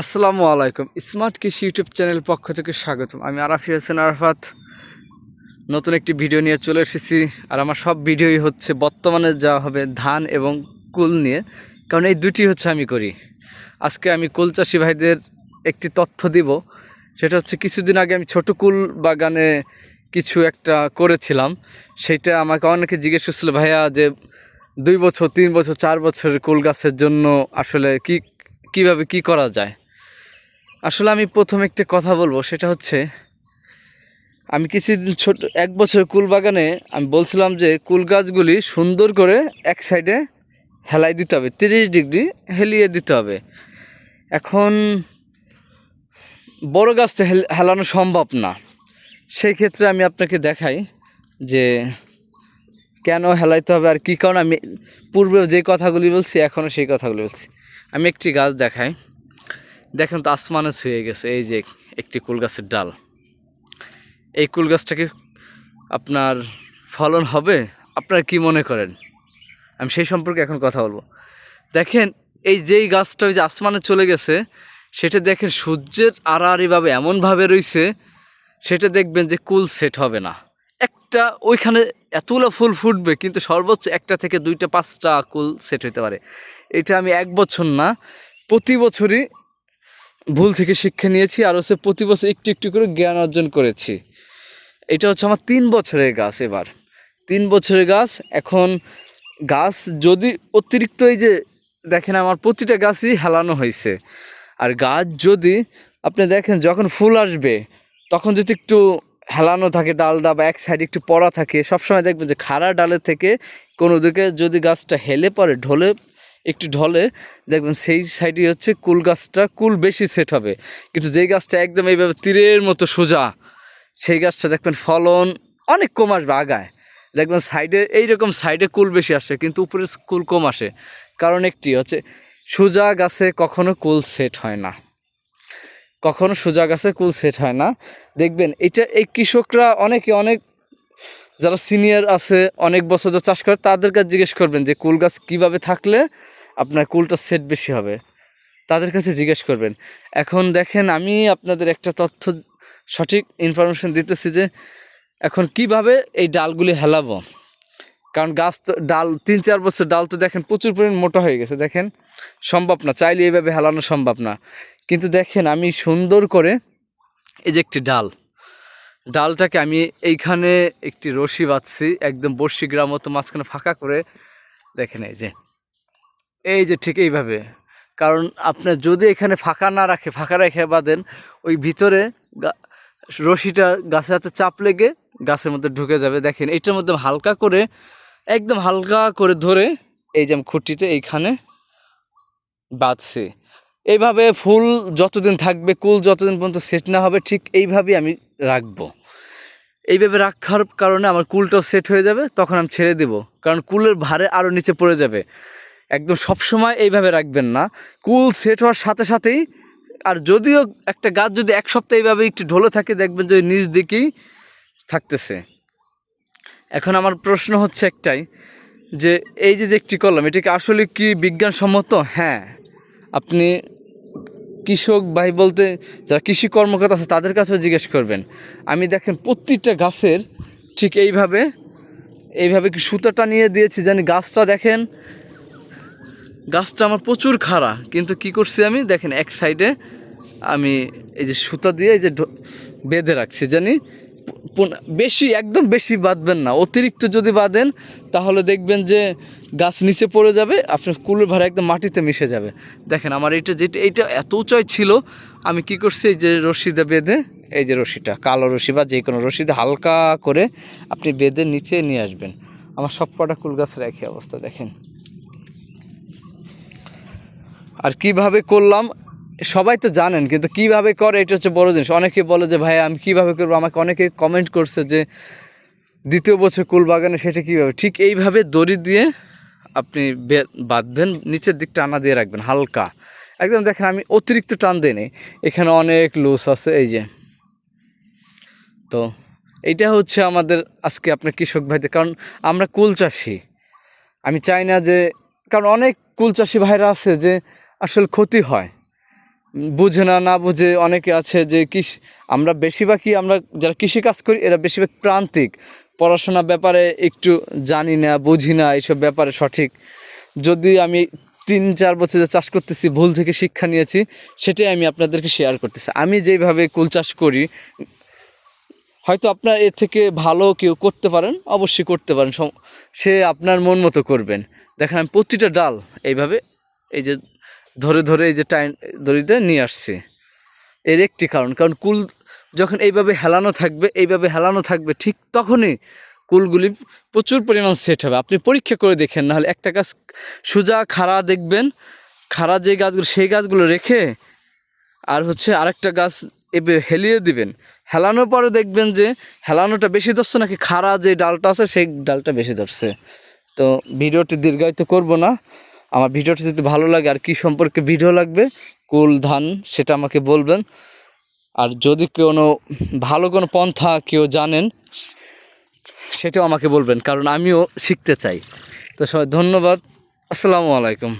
আসসালামু আলাইকুম। স্মার্ট কৃষি ইউটিউব চ্যানেল পক্ষ থেকে স্বাগতম। আমি আরাফি হোসেন আরাফাত। নতুন একটি ভিডিও নিয়ে চলে এসেছি। আর আমার সব ভিডিওই হচ্ছে বর্তমানে যা হবে ধান এবং কুল নিয়ে। কারণ এই দুটি হচ্ছে আমি করি। আজকে আমি কুল চাষি ভাইদের একটি তথ্য দিব। সেটা হচ্ছে কিছুদিন আগে আমি ছোট কুল বাগানে কিছু একটা করেছিলাম। সেটা আমাকে অনেকে জিজ্ঞেস করছিল, ভাইয়া, যে দুই বছর, তিন বছর, চার বছরের কুল গাছের জন্য আসলে কি, কীভাবে কি করা যায়? আসলে আমি প্রথম একটা কথা বলব, সেটা হচ্ছে, আমি কিছুদিন ছোট, এক বছর কুল বাগানে আমি বলছিলাম যে কুল গাছগুলি সুন্দর করে এক সাইডে হেলাই দিতে হবে, তিরিশ ডিগ্রি হেলিয়ে দিতে হবে। এখন বড় গাছ তো হেল- হেলানো সম্ভব না। সেই ক্ষেত্রে আমি আপনাকে দেখাই যে কেন হেলাইতে হবে আর কী কারণ আমি পূর্বে যে কথাগুলি বলছি, এখনও সেই কথাগুলি বলছি। আমি একটি গাছ দেখাই। দেখেন তো আসমানে ছুঁয়ে গেছে, এই যে একটি কুল গাছের ডাল। এই কুল গাছটাকে আপনার ফলন হবে? আপনারা কি মনে করেন? আমি সেই সম্পর্কে এখন কথা বলব। দেখেন, এই যেই গাছটা ওই যে আসমানে চলে গেছে, সেটা দেখেন সূর্যের আড়াআড়িভাবে এমনভাবে রয়েছে সেটা দেখবেন যে কুল সেট হবে না। একটা ওইখানে এতগুলো ফুল ফুটবে, কিন্তু সর্বোচ্চ একটা থেকে দুইটা, পাঁচটা কুল সেট হতে পারে। এটা আমি এক বছর না, প্রতি বছরই ভুল থেকে শিক্ষা নিয়েছি আর হচ্ছে প্রতি বছর একটু একটু করে জ্ঞান অর্জন করেছি। এটা হচ্ছে আমার তিন বছরের গাছ এবার। তিন বছরের গাছ, এখন গাছ যদি অতিরিক্ত এই যে দেখেন আমার প্রতিটা গাছই হেলানো হয়েছে। আর গাছ যদি আপনি দেখেন যখন ফুল আসবে, তখন যদি একটু হেলানো থাকে ডালটা বা এক সাইডে একটু পড়া থাকে, সবসময় দেখবেন যে খাড়া ডালের থেকে কোনো দিকে যদি গাছটা হেলে পড়ে, ঢলে একটু ঢলে, দেখবেন সেই সাইডে হচ্ছে কুল গাছটা, কুল বেশি সেট হবে। কিন্তু যেই গাছটা একদম এইভাবে তীরের মতো সোজা, সেই গাছটা দেখবেন ফলন অনেক কম আসবে আগায়। দেখবেন সাইডে এইরকম সাইডে কুল বেশি আসে, কিন্তু উপরে কুল কম আসে। কারণ একটি হচ্ছে সোজা গাছে কখনো কুল সেট হয় না। কখনো সোজা গাছে কুল সেট হয় না। দেখবেন এটা, এই কৃষকরা অনেকে, অনেক যারা সিনিয়র আছে, অনেক বছর ধরে চাষ করে, তাদের কাছে জিজ্ঞেস করবেন যে কুল গাছ কীভাবে থাকলে আপনার কুলটা সেট বেশি হবে। তাদের কাছে জিজ্ঞেস করবেন। এখন দেখেন আমি আপনাদের একটা তথ্য সঠিক ইনফরমেশন দিতেছি যে, এখন কীভাবে এই ডালগুলি হেলাবো? কারণ গাছ তো, ডাল, তিন চার বছর ডাল তো দেখেন প্রচুর পরিমাণ মোটা হয়ে গেছে। দেখেন, সম্ভব না, চাইলে এইভাবে হেলানো সম্ভব না। কিন্তু দেখেন আমি সুন্দর করে এই যে একটি ডাল, ডালটাকে আমি এইখানে একটি রশি বাঁধছি, একদম বর্ষি গ্রাম মতো মাঝখানে ফাঁকা করে। দেখেন এই যে এই যে ঠিক এইভাবে। কারণ আপনার যদি এখানে ফাঁকা না রাখে, ফাঁকা রেখে বাঁধেন, ওই ভিতরে রশিটা গাছে হাতে চাপ লেগে গাছের মধ্যে ঢুকে যাবে। দেখেন, এটার মধ্যে হালকা করে, একদম হালকা করে ধরে এই যে আমি খুঁটিতে এইখানে বাঁধছি। এইভাবে ফুল যতদিন থাকবে, কুল যতদিন পর্যন্ত সেট না হবে, ঠিক এইভাবেই আমি রাখব। এইভাবে রাখার কারণে আমার কুলটাও সেট হয়ে যাবে, তখন আমি ছেড়ে দেব। কারণ কুলের ভারে আরও নিচে পড়ে যাবে। একদম সব সময় এইভাবে রাখবেন না। কুল সেট হওয়ার সাথে সাথেই, আর যদিও একটা গাছ যদি এক সপ্তাহ এইভাবে একটু ঢলে থাকে, দেখবেন যে নিচ দিকেই থাকতেছে। এখন আমার প্রশ্ন হচ্ছে একটাই, যে এই যে যে একটি কলম এটাকে আসলে কি বিজ্ঞানসম্মত? হ্যাঁ। আপনি কৃষক ভাই বলতে, যারা কৃষি কর্মকর্তা আছে, তাদের কাছেও জিজ্ঞেস করবেন। আমি দেখেন প্রত্যেকটা গাছের ঠিক এইভাবে এইভাবে কি সুতাটা নিয়ে দিয়েছি জানি, গাছটা দেখেন গাছটা আমার প্রচুর খাড়া, কিন্তু কি করছি আমি? দেখেন, এক সাইডে আমি এই যে সুতা দিয়ে এই যে বেঁধে রাখছি, জানি? বেশি, একদম বেশি বাঁধবেন না। অতিরিক্ত যদি বাঁধেন, তাহলে দেখবেন যে গাছ নিচে পড়ে যাবে, আপনার কুলের ভাড়া একদম মাটিতে মিশে যাবে। দেখেন, আমার এইটা যেটা এইটা এত উঁচাই ছিল, আমি কি করছি? এই যে রশিদে বেঁধে, এই যে রশিটা, কালো রশি বা যে কোনো রশিদে হালকা করে আপনি বেঁধে নিচে নিয়ে আসবেন। আমার সব কটা কুল গাছের একই অবস্থা, দেখেন। আর কীভাবে করলাম, সবাই তো জানেন, কিন্তু কীভাবে করে এটা হচ্ছে বড় জিনিস। অনেকে বলে যে, ভাই, আমি কীভাবে করব? আমাকে অনেকে কমেন্ট করছে যে, দ্বিতীয় বছর কুল বাগানে সেটা কীভাবে? ঠিক এইভাবে দড়ি দিয়ে আপনি বাঁধবেন, নিচের দিক টানা দিয়ে রাখবেন, হালকা। একদম দেখেন, আমি অতিরিক্ত টান দিই এখানে অনেক লুজ আছে, এই যে। তো এইটা হচ্ছে আমাদের আজকে আপনার কৃষক ভাইদের, কারণ আমরা কুল চাষি। আমি চাই না যে, কারণ অনেক কুল চাষি ভাইরা আছে যে আসলে ক্ষতি হয়। বুঝে না না বুঝে অনেকে আছে যে কৃষি, আমরা বেশিরভাগই আমরা যারা কৃষিকাজ করি, এরা বেশিরভাগ প্রান্তিক। পড়াশোনা ব্যাপারে একটু জানি না, বুঝি না এইসব ব্যাপারে সঠিক। যদি আমি তিন, চার বছর যে চাষ করতেছি, ভুল থেকে শিক্ষা নিয়েছি, সেটাই আমি আপনাদেরকে শেয়ার করতেছি। আমি যেইভাবে কুল চাষ করি, হয়তো আপনার এর থেকে ভালো কেউ করতে পারেন, অবশ্যই করতে পারেন। সে আপনার মন মতো করবেন। দেখেন আমি প্রতিটা ডাল এইভাবে, এই যে ধরে ধরে এই যে টাইম দড়িতে নিয়ে আসছি। এর একটি কারণ কারণ কুল যখন এইভাবে হেলানো থাকবে, এইভাবে হেলানো থাকবে, ঠিক তখনই কুলগুলি প্রচুর পরিমাণ সেট হবে। আপনি পরীক্ষা করে দেখেন, নাহলে একটা গাছ সোজা খাড়া দেখবেন, খাড়া যে গাছগুলো, সেই গাছগুলো রেখে আর হচ্ছে আরেকটা গাছ এবে হেলিয়ে দিবেন। হেলানোর পরে দেখবেন যে হেলানোটা বেশি ধরছে নাকি খাড়া যে ডালটা আছে, সেই ডালটা বেশি ধরছে। তো ভিডিওটি দীর্ঘায়িত করব না। আমার ভিডিওটি যদি ভালো লাগে আর কি সম্পর্কে ভিডিও লাগবে, কুল ধান, সেটা আমাকে বলবেন। আর যদি কোনো ভালো কোনো পন্থা কেউ জানেন, সেটাও আমাকে বলবেন, কারণ আমিও শিখতে চাই। তো সবাই ধন্যবাদ। আসসালামু আলাইকুম।